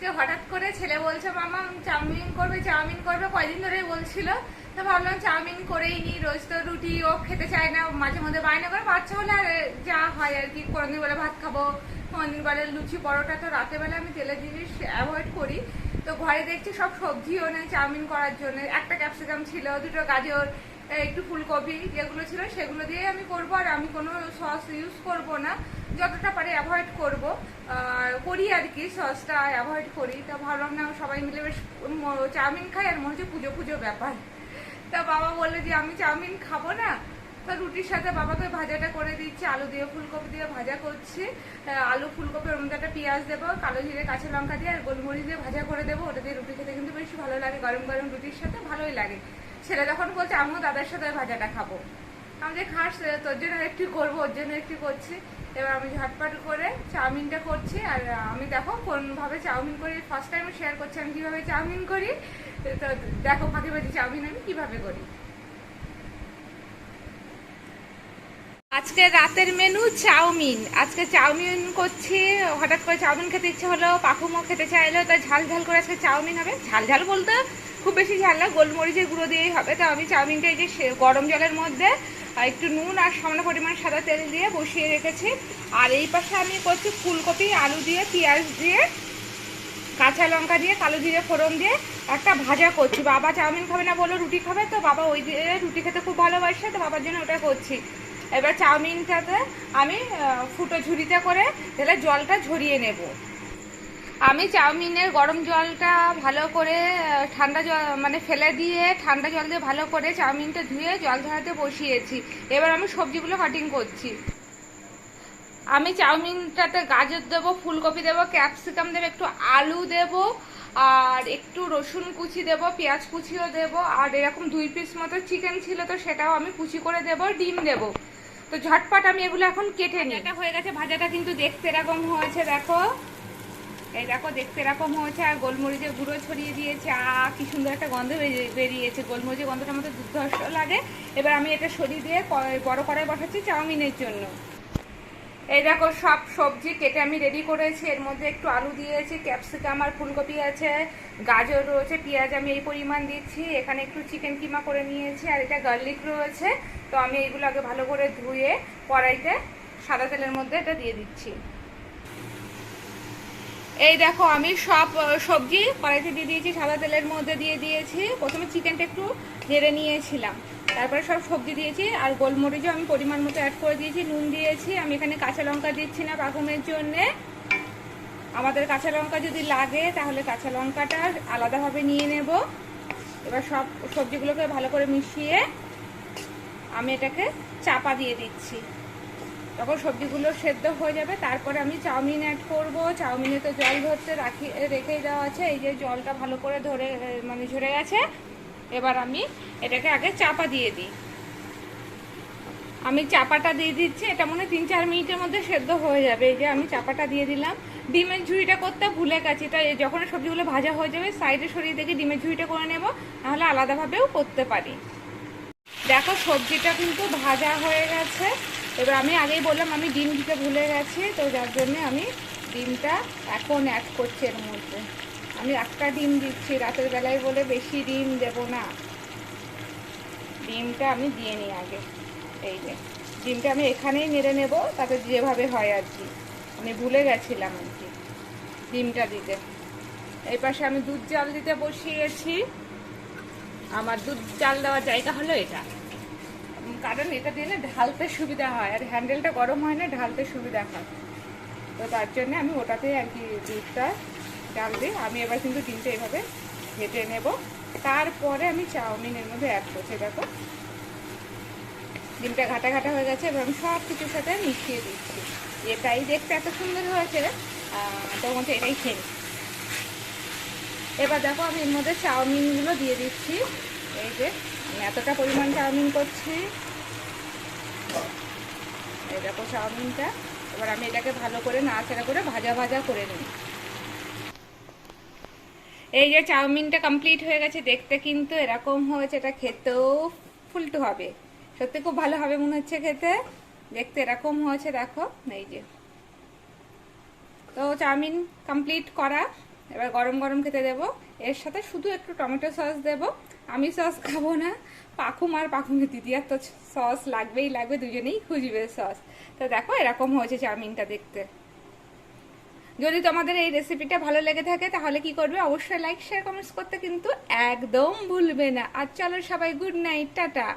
আজকে হঠাৎ করে ছেলে বলছে, মামা চাউমিন করবে চাউমিন করবে। কয়দিন ধরেই বলছিল। তো ভাবলাম চাউমিন করেই নি, রোজ তো রুটি ও খেতে চায় না, মাঝে মধ্যে বায়না করে, বাচ্চা হলে আর যা হয় আর কি, কোনোদিন বলে ভাত খাব, কোনোদিন বলে লুচি পরোটা। তো রাতের বেলা আমি তেলের জিনিস অ্যাভয়েড করি। তো ঘরে দেখছি সব সবজিও নেই চাউমিন করার জন্য, একটা ক্যাপসিকাম ছিল, দুটো গাজর একটু ফুলকপি যেগুলো ছিল সেগুলো দিয়ে আমি করব, আর আমি কোনো সস ইউজ করব না। যতটা পারি অ্যাভয়েড করব। করি আর কি, সসটা অ্যাভয়েড করি। তা ভাবলাম না, সবাই মিলে বেশ চাউমিন খাই, আর মনে হচ্ছে পুজো পুজো ব্যাপার। তা বাবা বলল যে, আমি চাউমিন খাব না। তো রুটির সাথে বাবাকে ভাজাটা করে দিচ্ছি, আলু দিয়ে ফুলকপি দিয়ে ভাজা করছি। আলু ফুলকপি ওর মধ্যে একটা পেঁয়াজ দেবো, কালো জিরে, কাঁচা লঙ্কা দিয়ে, আর গোলমরিচ দিয়ে ভাজা করে দেবো। ওটা দিয়ে রুটি খেতে কিন্তু বেশ ভালো লাগে, গরম গরম রুটির সাথে ভালোই লাগে। ছেলে যখন বলছে আমিও দাদার সাথে ভাজাটা খাব। আমি যে, খাস তোর জন্য একটু করব, ওর জন্য একটু করছি। এবার আমি ঝটপট করে চাউমিনটা করছি, আর আমি দেখো কোনভাবে চাউমিন করি। ফার্স্ট টাইম শেয়ার করছি আমি কীভাবে চাউমিন করি। তো, দেখো ফাঁকে ফাঁকে চাউমিন আমি কীভাবে করি। আজকে রাতের মেনু চাউমিন। আজকে চাউমিন করছি, হঠাৎ করে চাউমিন খেতে ইচ্ছে হলো পাখুমো খেতে চাইলো, তাই ঝাল ঝাল করে আজকে চাউমিন হবে। ঝাল ঝাল বলতে খুব বেশি ঝাল না, গোলমরিচের গুঁড়ো দিয়েই হবে। তো আমি চাউমিনটা এই যে গরম জলের মধ্যে একটু নুন আর সামান্য পরিমাণ সাদা তেল দিয়ে বসিয়ে রেখেছি। আর এই পাশে আমি করছি ফুলকপি, আলু দিয়ে, পেঁয়াজ দিয়ে, কাঁচা লঙ্কা দিয়ে, কালো জিরে ফোড়ন দিয়ে একটা ভাজা করছি। বাবা চাউমিন খাবে না বলল রুটি খাবে, তো বাবা ওই দিয়ে রুটি খেতে খুব ভালোবাসে, তো বাবার জন্য ওটা করছি। এবার চাউমিনটাতে আমি ফুটো ঝুড়িতে করে তাহলে জলটা ঝরিয়ে নেব। আমি চাউমিনের গরম জলটা ভালো করে ঠান্ডা জল মানে ফেলে দিয়ে ঠান্ডা জল দিয়ে ভালো করে চাউমিনটা ধুয়ে জল ধরাতে বসিয়েছি। এবার আমি সবজিগুলো কাটিং করছি। আমি চাউমিনটাতে গাজর দেবো, ফুলকপি দেবো ক্যাপসিকাম দেবো, একটু আলু দেবো, আর একটু রসুন কুচি দেবো, পেঁয়াজ কুচিও দেবো, আর এরকম দুই পিস মতো চিকেন ছিল তো সেটাও আমি কুচি করে দেবো, ডিম দেবো। তো ঝটপট আমি এগুলো এখন কেটে নিই। এটা হয়ে গেছে ভাজাটা কিন্তু দেখতে এরকম হয়েছে, দেখো। এই দেখো, দেখতে এরকম হয়েছে, আর গোলমরিচের গুঁড়ো ছড়িয়ে দিয়েছে আ কি সুন্দর একটা গন্ধ বেরিয়েছে। গোলমরিচের গন্ধটা আমাদের দুর্ধর্ষ লাগে। এবার আমি এটা সরিয়ে দিয়ে বড় কড়াই বসাচ্ছি চাউমিনের জন্য। এই দেখো, সব সবজি কেটে আমি রেডি করেছি। এর মধ্যে একটু আলু দিয়েছি ক্যাপসিকাম আর ফুলকপি আছে, গাজর রয়েছে, পেঁয়াজ আমি এই পরিমাণ দিচ্ছি। এখানে একটু চিকেন কিমা করে নিয়েছি, আর এটা গার্লিক রয়েছে। তো আমি এইগুলো আগে ভালো করে ধুয়ে কড়াইতে সাদা তেলের মধ্যে এটা দিয়ে দিচ্ছি। এই দেখো, আমি সব সবজি কড়াইতে দিয়ে দিয়েছি, সাদা তেলের মধ্যে দিয়ে দিয়েছি। প্রথমে চিকেনটা একটু নেড়ে নিয়েছিলাম। তারপরে সব সবজি দিয়েছি আর গোলমরিচও আমি পরিমাণ মতো অ্যাড করে দিয়েছি, নুন দিয়েছি, আমি এখানে কাঁচা লঙ্কা দিচ্ছি না পাকুমের জন্যে। আমাদের কাঁচা লঙ্কা যদি লাগে তাহলে কাঁচা লঙ্কাটা আলাদাভাবে নিয়ে নেব। এবার সব সবজিগুলোকে ভালো করে মিশিয়ে আমি এটাকে চাপা দিয়ে দিচ্ছি। তখন সবজিগুলো সেদ্ধ হয়ে যাবে, তারপরে আমি চাউমিন অ্যাড করব। চাউমিনে তো জল ধরতে রাখি রেখেই দেওয়া আছে, এই যে জলটা ভালো করে ধরে মানে ঝরে গেছে এবার আমি এটাকে আগে চাপা দিয়ে দিই। আমি চাপাটা দিয়ে দিচ্ছি, এটা মনে তিন চার মিনিটের মধ্যে সেদ্ধ হয়ে যাবে। এই যে আমি চাপাটা দিয়ে দিলাম। ডিমের ঝুড়িটা করতে ভুলে গেছি এটা যখন সবজিগুলো ভাজা হয়ে যাবে, সাইডে সরিয়ে দেখে ডিমের ঝুড়িটা করে নেব, নাহলে আলাদাভাবেও করতে পারি। দেখো, সবজিটা কিন্তু ভাজা হয়ে গেছে। এবার আমি আগেই বললাম, আমি ডিম দিতে ভুলে গেছি, তো যার জন্য আমি ডিমটা এখন অ্যাড করছি এর মধ্যে। আমি একটা ডিম দিচ্ছি, রাতের বেলায় বলে বেশি ডিম দেব না। ডিমটা আমি দিয়ে নিই আগে। এই যে, ডিমটা আমি এখানেই নেড়ে নেব, তাতে যেভাবে হয় আর কি। আমি ভুলে গেছিলাম আর কি ডিমটা দিতে। এই পাশে আমি দুধ জাল দিতে বসিয়েছি। আমার দুধ চাল দেওয়ার জায়গা হলো এটা। কারণ এটা দিলে ঢালতে সুবিধা হয়, আর হ্যান্ডেলটা গরম হয় না, ঢালতে সুবিধা হয়। তো তার জন্য আমি ওটাতেই আর কি দুধটা ডাল দিই আমি এবার কিন্তু ডিমটা এভাবে ঘেটে নেব। তারপরে আমি চাউমিনের মধ্যে অ্যাড করছি দেখো। ডিমটা ঘাটা ঘাটা হয়ে গেছে এবার আমি সব কিছুর সাথে মিশিয়ে দিচ্ছি। এটাই দেখতে এত সুন্দর হয়েছে আহ, তখন তো এটাই খেয়ে। এবার দেখো আমি এর মধ্যে চাউমিনগুলো দিয়ে দিচ্ছি। এই যে আমি এতটা পরিমাণ চাউমিন করছি। এই দেখো চাউমিনটা। এবার আমি এটাকে ভালো করে নাড়াচাড়া করে ভাজা ভাজা করে নিই। এই যে চাউমিনটা কমপ্লিট হয়ে গেছে, দেখতে কিন্তু এরকম হয়েছে, এটা খেতেও ফুলটু হবে। সত্যি খুব ভালো হবে মনে হচ্ছে খেতে। দেখতে এরকম হয়েছে, দেখো, এই যে। তো চাউমিন কমপ্লিট করা, এবার গরম গরম খেতে দেবো। এর সাথে শুধু একটু টমেটো সস দেব। আমি সস খাব না, পাখুম আর পাখুমি দিদিয়ার তো সস লাগবেই লাগবে, দুজনেই খুঁজবে সস। তো দেখো, এরকম হয়েছে চাউমিনটা দেখতে। যদি তোমাদের এই রেসিপিটা ভালো লেগে থাকে, তাহলে কি করবে? অবশ্যই লাইক শেয়ার কমেন্টস করতে কিন্তু একদম ভুলবে না। আর চলো সবাই গুড নাইট টাটা।